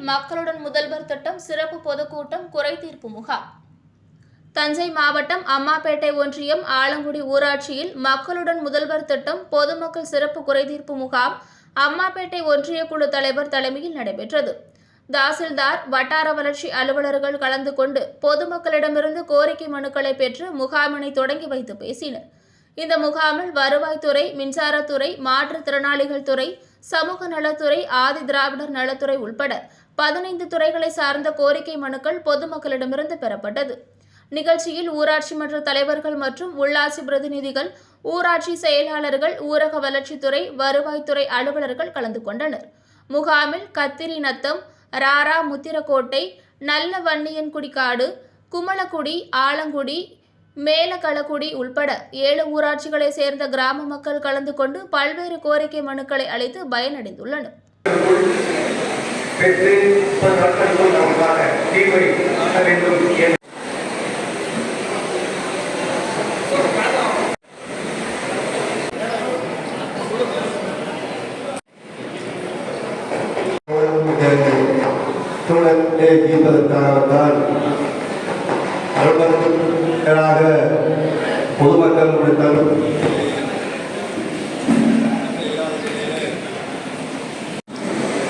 மக்களுடன் முதல்வர் திட்டம் சிறப்பு பொதுக்கூட்டம் குறைதீர்ப்பு முகாம். தஞ்சை மாவட்டம் அம்மாப்பேட்டை ஒன்றியம் ஆலங்குடி ஊராட்சியில் மக்களுடன் முதல்வர் திட்டம் பொதுமக்கள் சிறப்பு குறைதீர்ப்பு முகாம் அம்மாப்பேட்டை ஒன்றிய குழு தலைவர் தலைமையில் நடைபெற்றது. தாசில்தார் வட்டார வளர்ச்சி அலுவலர்கள் கலந்து கொண்டு பொதுமக்களிடமிருந்து கோரிக்கை மனுக்களை பெற்று முகாமினை தொடங்கி வைத்து பேசினர். இந்த முகாமில் வருவாய்த்துறை மின்சாரத்துறை மாற்றுத்திறனாளிகள் துறை சமூக நலத்துறை ஆதி திராவிடர் நலத்துறை உள்பட பதினைந்து துறைகளை சார்ந்த கோரிக்கை மனுக்கள் பொதுமக்களிடமிருந்து பெறப்பட்டது. நிகழ்ச்சியில் ஊராட்சி மன்ற தலைவர்கள் மற்றும் உள்ளாட்சி பிரதிநிதிகள் ஊராட்சி செயலாளர்கள் ஊரக வளர்ச்சித்துறை வருவாய்த்துறை அலுவலர்கள் கலந்து கொண்டனர். முகாமில் கத்திரி நத்தம் ராரா முத்திரக்கோட்டை நல்ல வன்னியன்குடிக்காடு குமலக்குடி ஆலங்குடி மேலகளக்குடி உள்பட ஏழு ஊராட்சிகளை சேர்ந்த கிராம மக்கள் கலந்து கொண்டு பல்வேறு கோரிக்கை மனுக்களை அளித்து பயனடைந்துள்ளனர். பெற்று முப்பது நாட்களுக்குள் பொதுமக்கள் உள்ளிட்ட